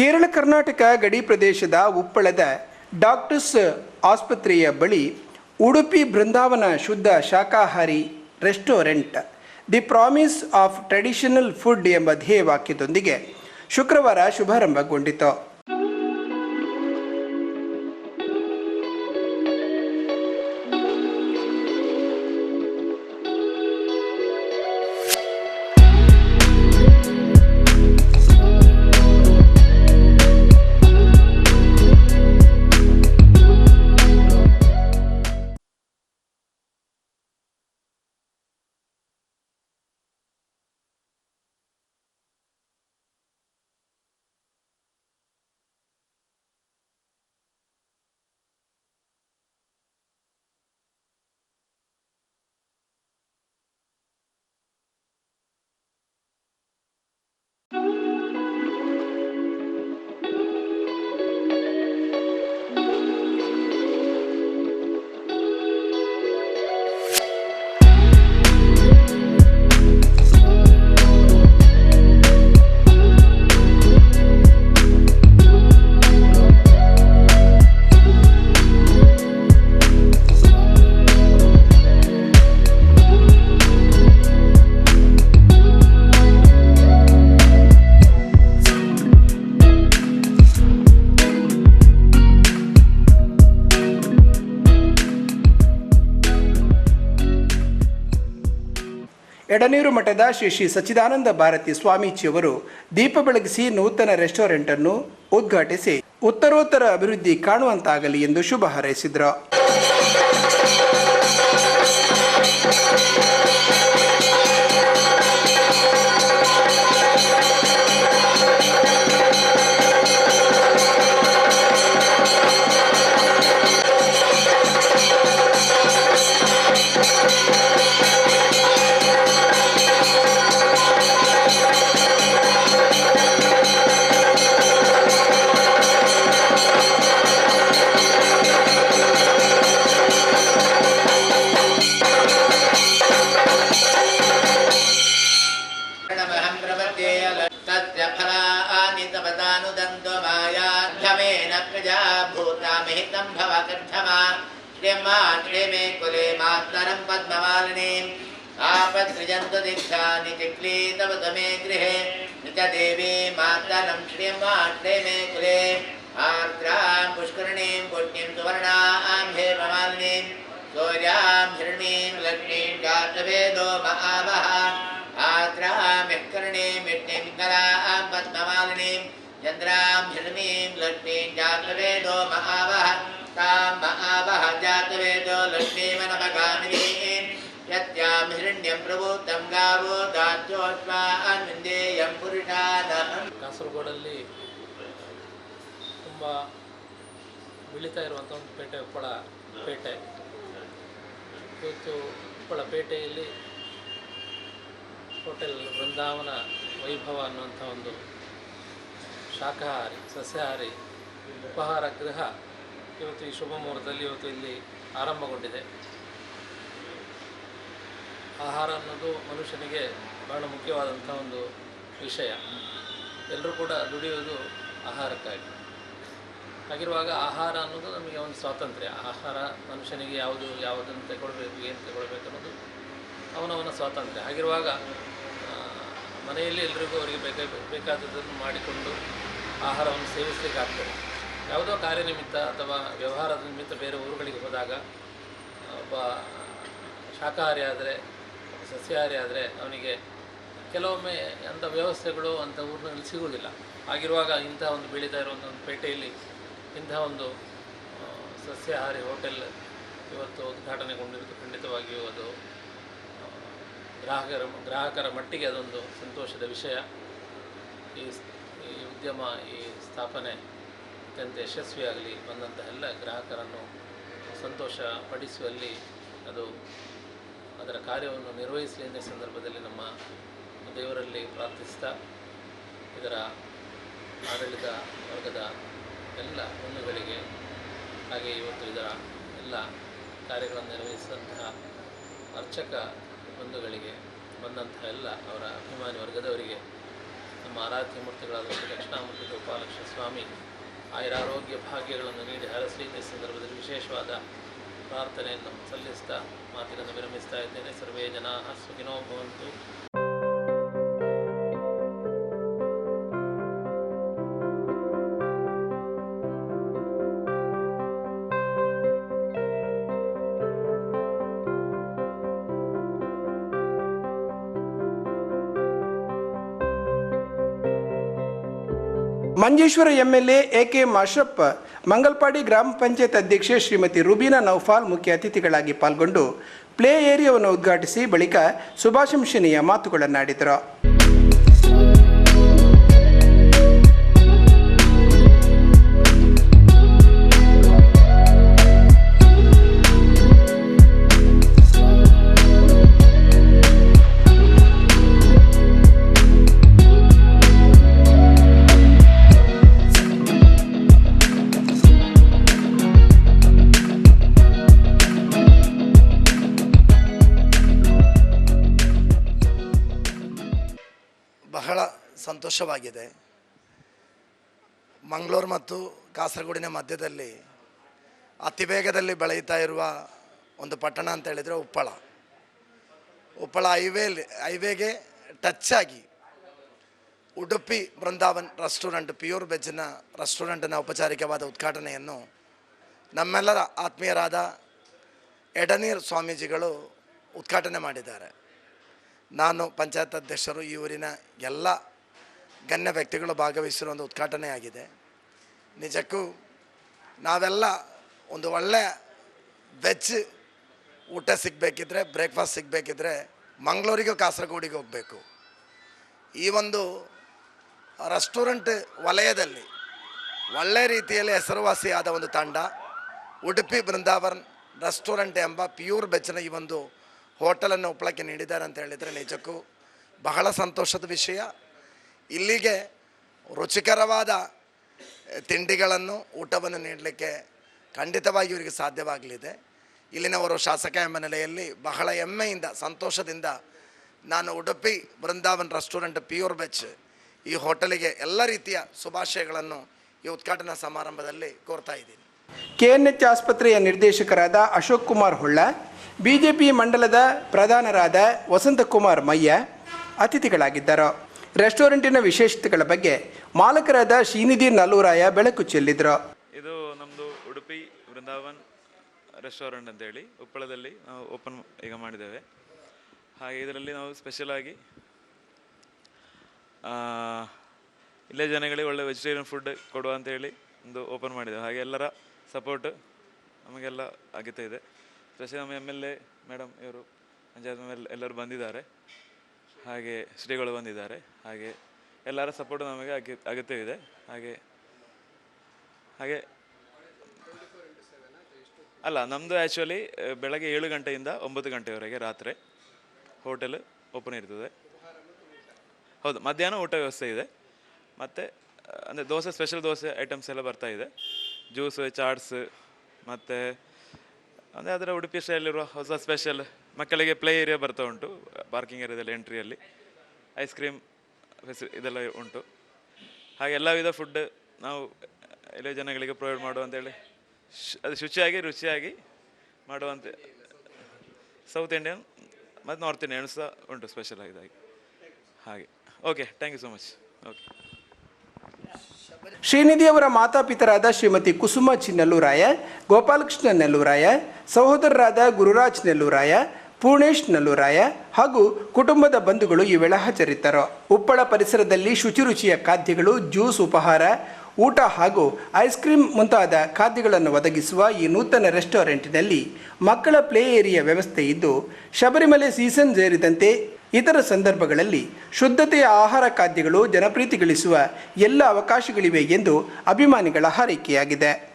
ಕೇರಳ ಕರ್ನಾಟಕ ಗಡಿ ಪ್ರದೇಶದ ಉಪ್ಪಳದ ಡಾಕ್ಟರ್ಸ್ ಆಸ್ಪತ್ರೆಯ ಬಳಿ ಉಡುಪಿ ಬೃಂದಾವನ ಶುದ್ಧ ಶಾಖಾಹಾರಿ restaurant, the promise of traditional food ಎಂಬ ಧ್ಯೇಯವಾಕ್ಯದೊಂದಿಗೆ ಶುಕ್ರವಾರ ಶುಭಾರಂಭಗೊಂಡಿತು. ಎಡನೀರು ಮಠದ ಶ್ರೀ ಶ್ರೀ ಸಚ್ಚಿದಾನಂದ ಭಾರತಿ ಸ್ವಾಮೀಜಿಯವರು ದೀಪ ಬೆಳಗಿಸಿ ನೂತನ ರೆಸ್ಟೋರೆಂಟ್ ಅನ್ನು ಉದ್ಘಾಟಿಸಿ ಉತ್ತರೋತ್ತರ ಅಭಿವೃದ್ಧಿ ಕಾಣುವಂತಾಗಲಿ ಎಂದು ಶುಭ ಹಾರೈಸಿದರು. भूता मिहितं भवकण्ठमा श्रियम्मा क्ले मे कुले मातरं पद्ममालिनीम्। आपद्रिजन्तु दीक्षा, निचिक्ली, तव तमे गृहे। निच देवी मातरं श्रियम्मा क्ले मे कुले। आर्द्रां पुष्करणीं, पुण्यं सुवर्णां हेममालिनीं। सूर्यां हिरणीं लक्ष्मीं गातवेदो महावः आर्द्रां यः करणीं यज्ञं कलां पद्ममालिनीं। चन्द्रां हिरणीं जातवेदो महावः तां महावः जातवेदो लक्ष्मीमनमगामिनीं यत्यां हिरण्यं प्रभूतं गावो दात्योत्मान्विन्देयं पुरुषानहम् ಕಾಸರಗೋಡಲ್ಲಿ ತುಂಬ ಬೆಳೀತಾ ಇರುವಂಥ ಒಂದು ಪೇಟೆ ಉಪ್ಪಳ ಪೇಟೆ ಇವತ್ತು ಉಪ್ಪಳ ಪೇಟೆಯಲ್ಲಿ ಹೋಟೆಲ್ ಬೃಂದಾವನ ವೈಭವ ಅನ್ನುವಂಥ ಒಂದು ಶಾಕಾಹಾರಿ ಸಸ್ಯಾಹಾರಿ ಉಪಹಾರ, ಗೃಹ ಇವತ್ತು ಈ ಶುಭ ಮುಹೂರ್ತದಲ್ಲಿ ಇವತ್ತು ಇಲ್ಲಿ ಆರಂಭಗೊಂಡಿದೆ. ಆಹಾರ ಅನ್ನೋದು ಮನುಷ್ಯನಿಗೆ ಬಹಳ ಮುಖ್ಯವಾದಂಥ ಒಂದು ವಿಷಯ. ಎಲ್ಲರೂ ಕೂಡ ದುಡಿಯೋದು ಆಹಾರಕ್ಕಾಗಿ. ಹಾಗಿರುವಾಗ ಆಹಾರ ಅನ್ನೋದು ನಮಗೆ ಒಂದು ಸ್ವಾತಂತ್ರ್ಯ. ಆಹಾರ ಮನುಷ್ಯನಿಗೆ ಯಾವುದು, ಯಾವುದನ್ನು ತಗೊಳ್ಬೇಕು, ಏನು ತಗೊಳ್ಬೇಕು ಅನ್ನೋದು ಅವನವನ ಸ್ವಾತಂತ್ರ್ಯ. ಹಾಗಿರುವಾಗ ಮನೆಯಲ್ಲಿ ಎಲ್ರಿಗೂ ಅವರಿಗೆ ಬೇಕಾ ಬೇಕಾದದ್ದನ್ನು ಮಾಡಿಕೊಂಡು ಆಹಾರವನ್ನು ಸೇವಿಸಲಿಕ್ಕೆ ಆಗ್ತದೆ ಯಾವುದೋ ಕಾರ್ಯನಿಮಿತ್ತ ಅಥವಾ ವ್ಯವಹಾರದ ನಿಮಿತ್ತ ಬೇರೆ ಊರುಗಳಿಗೆ ಹೋದಾಗ, ಒಬ್ಬ ಶಾಖಾಹಾರಿ ಆದರೆ ಸಸ್ಯಾಹಾರಿ ಆದರೆ ಅವನಿಗೆ ಕೆಲವೊಮ್ಮೆ ಅಂಥ ವ್ಯವಸ್ಥೆಗಳು ಅಂಥ ಊರಿನಲ್ಲಿ ಸಿಗುವುದಿಲ್ಲ. ಹಾಗಿರುವಾಗ ಇಂಥ ಒಂದು ಬೆಳೀತಾ ಇರುವಂಥ ಒಂದು ಪೇಟೆಯಲ್ಲಿ ಇಂಥ ಒಂದು ಸಸ್ಯಾಹಾರಿ ಹೋಟೆಲ್ ಇವತ್ತು ಉದ್ಘಾಟನೆಗೊಂಡಿರೋದು ಖಂಡಿತವಾಗಿಯೂ ಅದು ಗ್ರಾಹಕರ ಗ್ರಾಹಕರ ಮಟ್ಟಿಗೆ ಅದೊಂದು ಸಂತೋಷದ ವಿಷಯ. ಈ ಉದ್ಯಮ, ಈ ಸ್ಥಾಪನೆ ಅತ್ಯಂತ ಯಶಸ್ವಿಯಾಗಲಿ ಬಂದಂಥ ಎಲ್ಲ ಗ್ರಾಹಕರನ್ನು ಸಂತೋಷ ಪಡಿಸುವಲ್ಲಿ ಅದು ಅದರ ಕಾರ್ಯವನ್ನು ನಿರ್ವಹಿಸಲಿ ಎಂದ ಸಂದರ್ಭದಲ್ಲಿ ನಮ್ಮ ದೇವರಲ್ಲಿ ಪ್ರಾರ್ಥಿಸ್ತಾ ಇದರ ಆಡಳಿತ ವರ್ಗದ ಎಲ್ಲ ಹುಣ್ಣುಗಳಿಗೆ ಹಾಗೆ ಇವತ್ತು ಇದರ ಎಲ್ಲ ಕಾರ್ಯಗಳನ್ನು ನಿರ್ವಹಿಸಿದಂತಹ ಅರ್ಚಕ ಬಂಧುಗಳಿಗೆ ಬಂದಂತಹ ಎಲ್ಲ ಅವರ ಅಭಿಮಾನಿ ವರ್ಗದವರಿಗೆ ನಮ್ಮ ಆರಾಧ್ಯ ಮೂರ್ತಿಗಳಾದ ಶ್ರೀ ದಕ್ಷಿಣಾಮೂರ್ತಿ ಗೋಪಾಲಕೃಷ್ಣ ಸ್ವಾಮಿ ಆಯುರಾರೋಗ್ಯ ಭಾಗ್ಯಗಳನ್ನು ನೀಡಿ ಹರಸಲಿ ಈ ಸಂದರ್ಭದಲ್ಲಿ ವಿಶೇಷವಾದ ಪ್ರಾರ್ಥನೆಯನ್ನು ಸಲ್ಲಿಸ್ತಾ ಮಾತಿನನ್ನು ವಿರಮಿಸ್ತಾ ಇದ್ದೇನೆ. ಸರ್ವೇ ಜನಾ ಸುಖಿನೋ ಭವಂತು. Manjeshwar MLA A K Mashappa Mangalpady ಗ್ರಾಮ ಪಂಚಾಯತ್ ಅಧ್ಯಕ್ಷೆ ಶ್ರೀಮತಿ ರುಬೀನಾ ನೌಫಾಲ್ ಮುಖ್ಯ ಅತಿಥಿಗಳಾಗಿ ಪಾಲ್ಗೊಂಡು ಪ್ಲೇ ಏರಿಯಾವನ್ನು ಉದ್ಘಾಟಿಸಿ ಬಳಿಕ ಶುಭಾಶಂಸನೀಯ ಮಾತುಗಳನ್ನಾಡಿದರು. ಸಂತೋಷವಾಗಿದೆ. ಮಂಗಳೂರು ಮತ್ತು ಕಾಸರಗೋಡಿನ ಮಧ್ಯದಲ್ಲಿ ಅತಿ ವೇಗದಲ್ಲಿ ಬೆಳೆಯುತ್ತಾ ಇರುವ ಒಂದು ಪಟ್ಟಣ ಅಂತ ಹೇಳಿದರೆ ಉಪ್ಪಳ. ಉಪ್ಪಳ ಹೈವೇಲಿ ಹೈವೇಗೆ ಟಚ್ ಆಗಿ ಉಡುಪಿ ಬೃಂದಾವನ್ ರೆಸ್ಟೋರೆಂಟ್, ಪ್ಯೂರ್ ವೆಜ್ನ ರೆಸ್ಟೋರೆಂಟ್ನ ಔಪಚಾರಿಕವಾದ ಉದ್ಘಾಟನೆಯನ್ನು ನಮ್ಮೆಲ್ಲರ ಆತ್ಮೀಯರಾದ ಎಡನೀರ್ ಸ್ವಾಮೀಜಿಗಳು ಉದ್ಘಾಟನೆ ಮಾಡಿದ್ದಾರೆ. ನಾನು ಪಂಚಾಯತ್ ಅಧ್ಯಕ್ಷರು ಈ ಊರಿನ ಎಲ್ಲ ಗಣ್ಯ ವ್ಯಕ್ತಿಗಳು ಭಾಗವಹಿಸಿರೋ ಒಂದು ಉದ್ಘಾಟನೆ ಆಗಿದೆ. ನಿಜಕ್ಕೂ ನಾವೆಲ್ಲ ಒಂದು ಒಳ್ಳೆಯ ವೆಜ್ ಊಟ ಸಿಗಬೇಕಿದ್ರೆ ಬ್ರೇಕ್ಫಾಸ್ಟ್ ಸಿಗಬೇಕಿದ್ರೆ ಮಂಗಳೂರಿಗೂ ಕಾಸರಗೋಡಿಗೆ ಹೋಗಬೇಕು. ಈ ಒಂದು ರೆಸ್ಟೋರೆಂಟ್ ವಲಯದಲ್ಲಿ ಒಳ್ಳೆಯ ರೀತಿಯಲ್ಲಿ ಹೆಸರುವಾಸಿಯಾದ ಒಂದು ತಂಡ, ಉಡುಪಿ ಬೃಂದಾವನ್ ರೆಸ್ಟೋರೆಂಟ್ ಎಂಬ ಪ್ಯೂರ್ ಬೆಚ್ಚನ ಈ ಒಂದು ಹೋಟೆಲನ್ನು ಉಪ್ಪಳಕ್ಕೆ ನೀಡಿದ್ದಾರೆ ಅಂತ ಹೇಳಿದರೆ ನಿಜಕ್ಕೂ ಬಹಳ ಸಂತೋಷದ ವಿಷಯ. ಇಲ್ಲಿಗೆ ರುಚಿಕರವಾದ ತಿಂಡಿಗಳನ್ನು ಊಟವನ್ನು ನೀಡಲಿಕ್ಕೆ ಖಂಡಿತವಾಗಿ ಇವರಿಗೆ ಸಾಧ್ಯವಾಗಲಿದೆ. ಇಲ್ಲಿನವರು ಶಾಸಕ ಎಂಬ ನೆಲೆಯಲ್ಲಿ ಬಹಳ ಹೆಮ್ಮೆಯಿಂದ, ಸಂತೋಷದಿಂದ ನಾನು ಉಡುಪಿ ಬೃಂದಾವನ್ ರೆಸ್ಟೋರೆಂಟ್ ಪ್ಯೂರ್ ಬೆಚ್ ಈ ಹೋಟೆಲಿಗೆ ಎಲ್ಲ ರೀತಿಯ ಶುಭಾಶಯಗಳನ್ನು ಈ ಉದ್ಘಾಟನಾ ಸಮಾರಂಭದಲ್ಲಿ ಕೋರ್ತಾ ಇದ್ದೀನಿ. ಕೆಎನ್ಎಚ್ ಆಸ್ಪತ್ರೆಯ ನಿರ್ದೇಶಕರಾದ ಅಶೋಕ್ ಕುಮಾರ್ ಹೊಳ್ಳ, ಬಿಜೆಪಿ ಮಂಡಲದ ಪ್ರಧಾನರಾದ ವಸಂತಕುಮಾರ್ ಮಯ್ಯ, ಅತಿಥಿಗಳಾಗಿದ್ದರು. ರೆಸ್ಟೋರೆಂಟಿನ ವಿಶೇಷತೆಗಳ ಬಗ್ಗೆ ಮಾಲಕರಾದ ಶ್ರೀನಿಧಿ ನಲ್ಲೂರಾಯ ಬೆಳಕು ಚೆಲ್ಲಿದ್ರು. ಇದು ನಮ್ಮದು ಉಡುಪಿ ವೃಂದಾವನ್ ರೆಸ್ಟೋರೆಂಟ್ ಅಂತೇಳಿ. ಉಪ್ಪಳದಲ್ಲಿ ನಾವು ಓಪನ್ ಈಗ ಮಾಡಿದ್ದೇವೆ. ಹಾಗೆ ಇದರಲ್ಲಿ ನಾವು ಸ್ಪೆಷಲ್ ಆಗಿ ಇಲ್ಲೇ ಜನಗಳಿಗೆ ಒಳ್ಳೆ ವೆಜಿಟೇರಿಯನ್ ಫುಡ್ ಕೊಡುವ ಅಂತೇಳಿ ಒಂದು ಓಪನ್ ಮಾಡಿದ್ದೇವೆ. ಹಾಗೆ ಎಲ್ಲರ ಸಪೋರ್ಟ್ ನಮಗೆಲ್ಲ ಆಗುತ್ತಾ ಇದೆ. ಸ್ಪೆಷಲ್ ನಮ್ಮ ಎಂ ಎಲ್ ಎ ಮೇಡಮ್ ಇವರು, ಪಂಚಾಯತ್ ಮೇಲೆ ಎಲ್ಲರೂ ಬಂದಿದ್ದಾರೆ. ಹಾಗೆ ಶ್ರೀಗಳು ಬಂದಿದ್ದಾರೆ. ಹಾಗೆ ಎಲ್ಲರ ಸಪೋರ್ಟ್ ನಮಗೆ ಅಗ ಅಗತ್ಯವಿದೆ. ಹಾಗೆ ಹಾಗೆ ಅಲ್ಲ ನಮ್ಮದು ಆ್ಯಕ್ಚುಲಿ ಬೆಳಗ್ಗೆ ಏಳು ಗಂಟೆಯಿಂದ ಒಂಬತ್ತು ಗಂಟೆವರೆಗೆ ರಾತ್ರಿ ಹೋಟೆಲ್ ಓಪನ್ ಇರ್ತದೆ. ಹೌದು, ಮಧ್ಯಾಹ್ನ ಊಟ ವ್ಯವಸ್ಥೆ ಇದೆ. ಮತ್ತು ಅಂದರೆ ದೋಸೆ ಸ್ಪೆಷಲ್ ದೋಸೆ ಐಟಮ್ಸ್ ಎಲ್ಲ ಬರ್ತಾ ಇದೆ. ಜ್ಯೂಸು ಚಾಟ್ಸ್ ಮತ್ತು, ಅಂದರೆ ಅದರ ಉಡುಪಿ ಸ್ಟೈಲಿರುವ ಹೊಸ ಸ್ಪೆಷಲ್ ಮಕ್ಕಳಿಗೆ ಪ್ಲೇ ಏರಿಯಾ ಬರ್ತಾ ಉಂಟು ಪಾರ್ಕಿಂಗ್ ಏರಿಯಾದಲ್ಲಿ ಎಂಟ್ರಿಯಲ್ಲಿ ಐಸ್ ಕ್ರೀಮ್ ಫೆಸಿ ಇದೆಲ್ಲ ಉಂಟು. ಹಾಗೆ ಎಲ್ಲ ವಿಧ ಫುಡ್ ನಾವು ಎಲ್ಲ ಜನಗಳಿಗೆ ಪ್ರೊವೈಡ್ ಮಾಡುವಂತೇಳಿ ಶು, ಅದು ಶುಚಿಯಾಗಿ, ರುಚಿಯಾಗಿ ಮಾಡುವಂಥ ಸೌತ್ ಇಂಡಿಯನ್ ಮತ್ತು ನಾರ್ತ್ ಇಂಡಿಯನ್ ಸಹ ಉಂಟು ಸ್ಪೆಷಲ್ ಆಗಿ ಹಾಗೆ okay thank you so much okay Srinidhi ಅವರ ಮಾತಾಪಿತರಾದ ಶ್ರೀಮತಿ ಕುಸುಮ ಚಿನ್ನಲ್ಲೂರಾಯ ಗೋಪಾಲಕೃಷ್ಣ ನೆಲ್ಲೂರಾಯ, ಸಹೋದರರಾದ ಗುರುರಾಜ್ ನೆಲ್ಲೂರಾಯ ಪೂರ್ಣೇಶ್ ನಲ್ಲೂರಾಯ ಹಾಗೂ ಕುಟುಂಬದ ಬಂಧುಗಳು ಈ ವೇಳೆ ಹಾಜರಿದ್ದರು. ಉಪ್ಪಳ ಪರಿಸರದಲ್ಲಿ ಶುಚಿ ರುಚಿಯ ಖಾದ್ಯಗಳು, ಜ್ಯೂಸ್ ಉಪಹಾರ, ಊಟ ಹಾಗೂ ಐಸ್ ಕ್ರೀಮ್ ಮುಂತಾದ ಖಾದ್ಯಗಳನ್ನು ಒದಗಿಸುವ ಈ ನೂತನ ರೆಸ್ಟೋರೆಂಟ್ನಲ್ಲಿ ಮಕ್ಕಳ ಪ್ಲೇ ಏರಿಯಾ ವ್ಯವಸ್ಥೆ ಇದ್ದು, ಶಬರಿಮಲೆ ಸೀಸನ್ ಸೇರಿದಂತೆ ಇತರ ಸಂದರ್ಭಗಳಲ್ಲಿ ಶುದ್ಧತೆಯ ಆಹಾರ ಖಾದ್ಯಗಳು ಜನಪ್ರೀತಿಗಳಿಸುವ ಎಲ್ಲ ಅವಕಾಶಗಳಿವೆ ಎಂದು ಅಭಿಮಾನಿಗಳ ಹಾರೈಕೆಯಾಗಿದೆ.